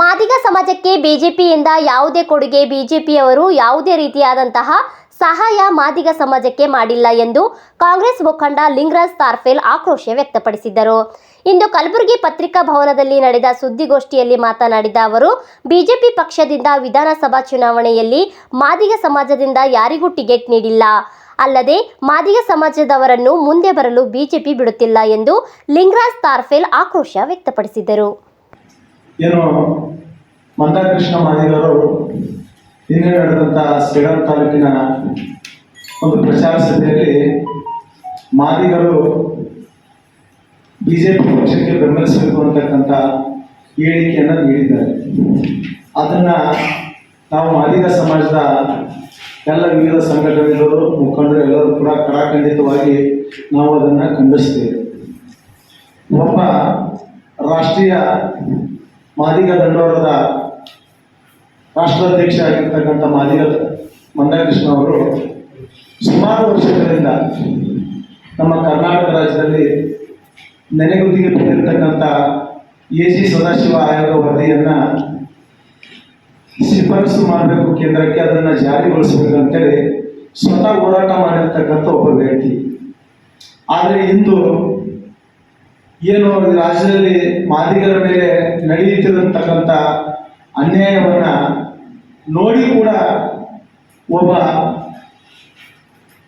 ಮಾದಿಗ ಸಮಾಜಕ್ಕೆ ಬಿಜೆಪಿಯಿಂದ ಯಾವುದೇ ಕೊಡುಗೆ ಬಿಜೆಪಿಯವರು ಯಾವುದೇ ರೀತಿಯಾದಂತಹ ಸಹಾಯ ಮಾದಿಗ ಸಮಾಜಕ್ಕೆ ಮಾಡಿಲ್ಲ ಎಂದು ಕಾಂಗ್ರೆಸ್ ಮುಖಂಡ ಲಿಂಗರಾಜ್ ತಾರ್ಫೇಲ್ ಆಕ್ರೋಶ ವ್ಯಕ್ತಪಡಿಸಿದ್ದರು. ಇಂದು ಕಲಬುರಗಿ ಪತ್ರಿಕಾ ಭವನದಲ್ಲಿ ನಡೆದ ಸುದ್ದಿಗೋಷ್ಠಿಯಲ್ಲಿ ಮಾತನಾಡಿದ ಅವರು, ಬಿಜೆಪಿ ಪಕ್ಷದಿಂದ ವಿಧಾನಸಭಾ ಚುನಾವಣೆಯಲ್ಲಿ ಮಾದಿಗ ಸಮಾಜದಿಂದ ಯಾರಿಗೂ ಟಿಕೆಟ್ ನೀಡಿಲ್ಲ. ಅಲ್ಲದೆ, ಮಾದಿಗ ಸಮಾಜದವರನ್ನು ಮುಂದೆ ಬರಲು ಬಿಜೆಪಿ ಬಿಡುತ್ತಿಲ್ಲ ಎಂದು ಲಿಂಗರಾಜ್ ತಾರ್ಫೇಲ್ ಆಕ್ರೋಶ ವ್ಯಕ್ತಪಡಿಸಿದರು ಏನು ಮಂದಾಕೃಷ್ಣ ಮಾದಿಗರು ನಿನ್ನೆ ನಡೆದಂಥ ಶ್ರೀರಾಮ್ ತಾಲೂಕಿನ ಒಂದು ಪ್ರಚಾರ ಸಭೆಯಲ್ಲಿ ಮಾದಿಗರು ಬಿಜೆಪಿ ಪಕ್ಷಕ್ಕೆ ಬೆಂಬಲಿಸಬೇಕು ಅಂತಕ್ಕಂಥ ಹೇಳಿಕೆಯನ್ನು ನೀಡಿದ್ದಾರೆ. ಅದನ್ನು ನಾವು ಮಾದಿಗ ಸಮಾಜದ ಎಲ್ಲ ವಿವಿಧ ಸಂಘಟನೆಗಳು, ಮುಖಂಡರು ಎಲ್ಲರೂ ಕೂಡ ಕಡಾಖಂಡಿತವಾಗಿ ನಾವು ಅದನ್ನು ಖಂಡಿಸ್ತೇವೆ. ಒಬ್ಬ ರಾಷ್ಟ್ರೀಯ ಮಾದಿಗ ದಂಡೋರದ ರಾಷ್ಟ್ರಾಧ್ಯಕ್ಷ ಆಗಿರ್ತಕ್ಕಂಥ ಮಾದಿಗ ಮಂದಕೃಷ್ಣ ಅವರು ಸುಮಾರು ವರ್ಷಗಳಿಂದ ನಮ್ಮ ಕರ್ನಾಟಕ ರಾಜ್ಯದಲ್ಲಿ ನೆನೆಗುದಿಗೆ ಬಂದಿರತಕ್ಕಂಥ ಎ ಜಿ ಸದಾಶಿವ ಆಯೋಗ ವರದಿಯನ್ನು ಶಿಫಾರಸು ಮಾಡಬೇಕು ಕೇಂದ್ರಕ್ಕೆ ಅದನ್ನು ಜಾರಿಗೊಳಿಸಬೇಕು ಅಂತೇಳಿ ಸ್ವತಃ ಹೋರಾಟ ಮಾಡಿರ್ತಕ್ಕಂಥ ಒಬ್ಬ ವ್ಯಕ್ತಿ. ಆದರೆ ಇಂದು ಏನು ರಾಜ್ಯದಲ್ಲಿ ಮಾದಿಗರ ಮೇಲೆ ನಡೆಯುತ್ತಿರತಕ್ಕಂಥ ಅನ್ಯಾಯವನ್ನ ನೋಡಿ ಕೂಡ ಒಬ್ಬ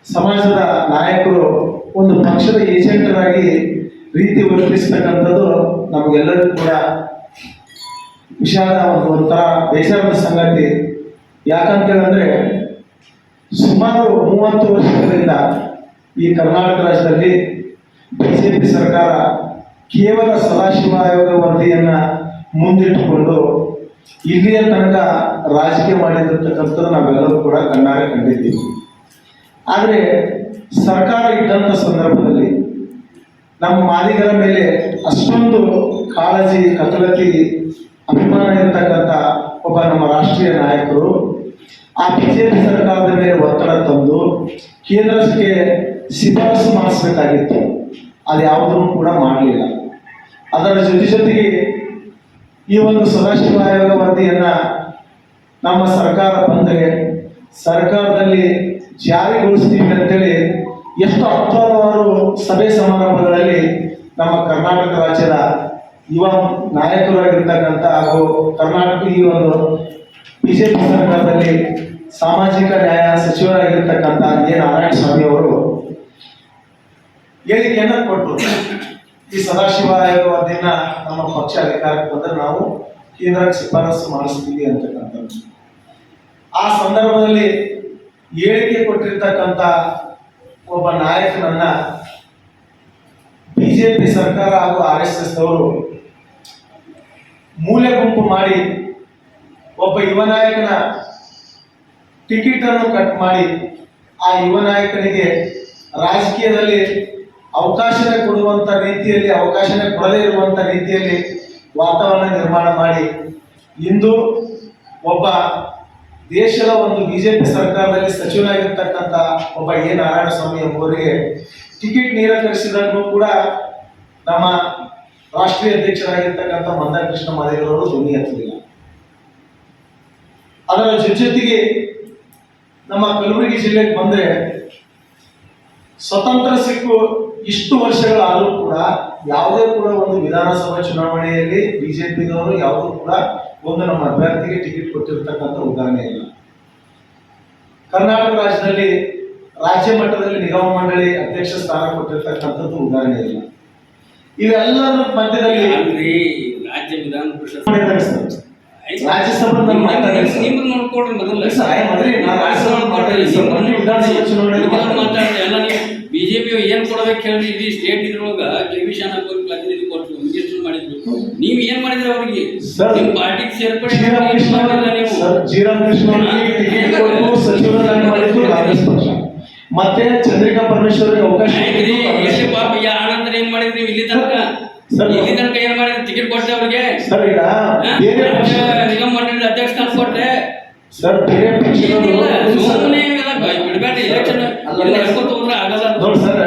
ಸಮಾಜದ ನಾಯಕರು ಒಂದು ಪಕ್ಷದ ಏಜೆಂಟರಾಗಿ ರೀತಿ ವರ್ತಿಸ್ತಕ್ಕಂಥದ್ದು ನಮಗೆಲ್ಲರಿಗೂ ಕೂಡ ವಿಷಾದ ಒಂದು ಒಂಥರ ಬೇಸರದ ಸಂಗತಿ. ಯಾಕಂತೇಳಿದ್ರೆ ಸುಮಾರು ಮೂವತ್ತು ವರ್ಷಗಳಿಂದ ಈ ಕರ್ನಾಟಕ ರಾಜ್ಯದಲ್ಲಿ ಬಿಜೆಪಿ ಸರ್ಕಾರ ಕೇವಲ ಸದಾಶಿವ ಆಯೋಗ ವರದಿಯನ್ನ ಮುಂದಿಟ್ಟುಕೊಂಡು ಇಲ್ಲಿಯ ತನಕ ರಾಜಕೀಯ ಮಾಡಿರತಕ್ಕಂಥದ್ದು ನಾವೆಲ್ಲರೂ ಕೂಡ ಕಣ್ಣಾರೆ ಕಂಡಿದ್ದೀವಿ. ಆದರೆ ಸರ್ಕಾರ ಇದ್ದಂಥ ಸಂದರ್ಭದಲ್ಲಿ ನಮ್ಮ ಮಾಲೀಕರ ಮೇಲೆ ಅಷ್ಟೊಂದು ಕಾಳಜಿ ಕತಲತಿ ಅಭಿಮಾನ ಇರತಕ್ಕಂಥ ಒಬ್ಬ ನಮ್ಮ ರಾಷ್ಟ್ರೀಯ ನಾಯಕರು, ಆ ಬಿಜೆಪಿ ಸರ್ಕಾರದ ಮೇಲೆ ಒತ್ತಡ ತಂದು ಕೇಂದ್ರಕ್ಕೆ ಶಿಫಾರಸು ಮಾಡಿಸ್ಬೇಕಾಗಿತ್ತು. ಅದು ಯಾವುದನ್ನು ಕೂಡ ಮಾಡಲಿಲ್ಲ. ಅದರ ಜೊತೆ ಜೊತೆಗೆ ಈ ಒಂದು ಸದಾಶಿವ ಆಯೋಗ ವರದಿಯನ್ನ ನಮ್ಮ ಸರ್ಕಾರ ಬಂದರೆ ಸರ್ಕಾರದಲ್ಲಿ ಜಾರಿಗೊಳಿಸ್ತೀವಿ ಅಂತೇಳಿ ಎಷ್ಟು ಹತ್ತಾರು ಸಭೆ ಸಮಾರಂಭಗಳಲ್ಲಿ ನಮ್ಮ ಕರ್ನಾಟಕ ರಾಜ್ಯದ ಯುವ ನಾಯಕರಾಗಿರ್ತಕ್ಕಂಥ ಹಾಗೂ ಕರ್ನಾಟಕ ಈ ಒಂದು ಬಿಜೆಪಿ ಸರ್ಕಾರದಲ್ಲಿ ಸಾಮಾಜಿಕ ನ್ಯಾಯ ಸಚಿವರಾಗಿರ್ತಕ್ಕಂಥ ಎ ನಾರಾಯಣ ಸ್ವಾಮಿ ಅವರು ಹೇಳಿಕೆಯನ್ನು ಕೊಟ್ಟರು. ಈ ಸದಾಶಿವ ವರದಿನ ನಮ್ಮ ಪಕ್ಷ ಅಧಿಕಾರಕ್ಕೆ ಬಂದ್ರೆ ನಾವು ಕೇಂದ್ರಕ್ಕೆ ಶಿಫಾರಸು ಮಾಡಿಸ್ತೀವಿ ಅಂತಕ್ಕಂಥದ್ದು. ಆ ಸಂದರ್ಭದಲ್ಲಿ ಹೇಳಿಕೆ ಕೊಟ್ಟಿರ್ತಕ್ಕಂಥ ಒಬ್ಬ ನಾಯಕನನ್ನ ಬಿಜೆಪಿ ಸರ್ಕಾರ ಹಾಗೂ ಆರ್ ಎಸ್ ಎಸ್ ಅವರು ಮೂಲೆ ಗುಂಪು ಮಾಡಿ ಒಬ್ಬ ಯುವ ನಾಯಕನ ಟಿಕೆಟ್ ಅನ್ನು ಕಟ್ ಮಾಡಿ ಆ ಯುವ ನಾಯಕನಿಗೆ ರಾಜಕೀಯದಲ್ಲಿ ಅವಕಾಶನೇ ಕೊಡುವಂತ ರೀತಿಯಲ್ಲಿ, ಅವಕಾಶನೆ ಕೊಡದೇ ಇರುವಂತ ರೀತಿಯಲ್ಲಿ ವಾತಾವರಣ ನಿರ್ಮಾಣ ಮಾಡಿ, ಇಂದು ಒಬ್ಬ ದೇಶದ ಒಂದು ಬಿಜೆಪಿ ಸರ್ಕಾರದಲ್ಲಿ ಸಚಿವರಾಗಿರ್ತಕ್ಕಂಥ ಒಬ್ಬ ಎ ನಾರಾಯಣಸ್ವಾಮಿ ಎಂಬುವರಿಗೆ ಟಿಕೆಟ್ ನಿರಾಕರಿಸಿದ್ರು ಕೂಡ ನಮ್ಮ ರಾಷ್ಟ್ರೀಯ ಅಧ್ಯಕ್ಷರಾಗಿರ್ತಕ್ಕಂಥ ಮಂದಕೃಷ್ಣ ಮಾದೇವರವರು ಧ್ವನಿ ಎತ್ತಲಿಲ್ಲ. ಅದರ ಜೊತೆ ಜೊತೆಗೆ ನಮ್ಮ ಕಲಬುರಗಿ ಜಿಲ್ಲೆಗೆ ಬಂದ್ರೆ ಸ್ವತಂತ್ರ ಸಿಕ್ಕು ಇಷ್ಟು ವರ್ಷಗಳಾದರೂ ಕೂಡ ಯಾವುದೇ ಕೂಡ ಒಂದು ವಿಧಾನಸಭಾ ಚುನಾವಣೆಯಲ್ಲಿ ಬಿಜೆಪಿದವರು ಯಾವುದೂ ಕೂಡ ಒಂದು ನಮ್ಮ ಅಭ್ಯರ್ಥಿಗೆ ಟಿಕೆಟ್ ಕೊಟ್ಟಿರ್ತಕ್ಕಂಥ ಉದಾಹರಣೆ ಇಲ್ಲ ಕರ್ನಾಟಕ ರಾಜ್ಯದಲ್ಲಿ ರಾಜ್ಯ ಮಟ್ಟದಲ್ಲಿ ನಿಗಮ ಮಂಡಳಿ ಅಧ್ಯಕ್ಷ ಸ್ಥಾನ ಕೊಟ್ಟಿರ್ತಕ್ಕಂಥದ್ದು ಉದಾಹರಣೆ ಇಲ್ಲ ಇವೆಲ್ಲರ ಮಧ್ಯದಲ್ಲಿ ರಾಜ್ಯ ವಿಧಾನ ಪರಿಷತ್. ವಿಧಾನಸಭಾ ಚುನಾವಣೆ. ನಿಮ್ದು ನೋಡ್ಕೊಡ್ರಿ ಮೊದಲು ರಾಜ್ಯಸಭಾ ಮಾತಾಡಿ ಸರ್. ಮೊನ್ನೆ ವಿಧಾನಸಭಾ ಚುನಾವಣೆಯಲ್ಲಿ ಮಾತಾಡ್ರಿ ಎಲ್ಲ ನೀವು ಬಿಜೆಪಿ ಹೇಳ್ರಿ ಇಡೀ ಸ್ಟೇಟ್ ಇದ್ರೊಳಗ ಜಗದೀಶನ್ ಅವ್ರಿಗೆ ಪ್ರತಿನಿಧಿ ಕೊಟ್ಟು ಮಿನಿಸ್ಟರ್ ಮಾಡಿದ್ರು. ನೀವ್ ಏನ್ ಮಾಡಿದ್ರಿ ಅವ್ರಿಗೆ? ಸರ್, ನಿಮ್ ಪಾರ್ಟಿಗೆ ಸೇರ್ಪಡೆ ಮತ್ತೆ ಚಂದ್ರಿಕಾ ಪರಮೇಶ್ವರ ಅವಕಾಶ ಪಕ್ಷ. ಪಾಪ ಆನಂತರ ಏನ್ ಮಾಡಿದ್ರಿ ನೀವು ಇಲ್ಲಿ ತನಕ? ಇಲ್ಲಿ ತನಕ ಏನ್ ಮಾಡಿದ್ರಿ? ಟಿಕೆಟ್ ಕೊಟ್ಟೆ ಅವ್ರಿಗೆ? ಸರ್ ಈಗ ನಿಗಮ ಮಂಡಳಿ ಅಧ್ಯಕ್ಷ ಸ್ಥಾನ ಕೊಟ್ಟೆ ಸರ್ ಬೇರೆ ಸರ್, ಸುಮ್ಮನೆ ಇವೆಲ್ಲ ಬಿಡ್ಬೇಡ್ರಿ ಎಲೆಕ್ಷನ್ ಎಲ್ಲ ಹೋದ್ರೆ ಆಗಲ್ಲ. ನೋಡಿ ಸರ್?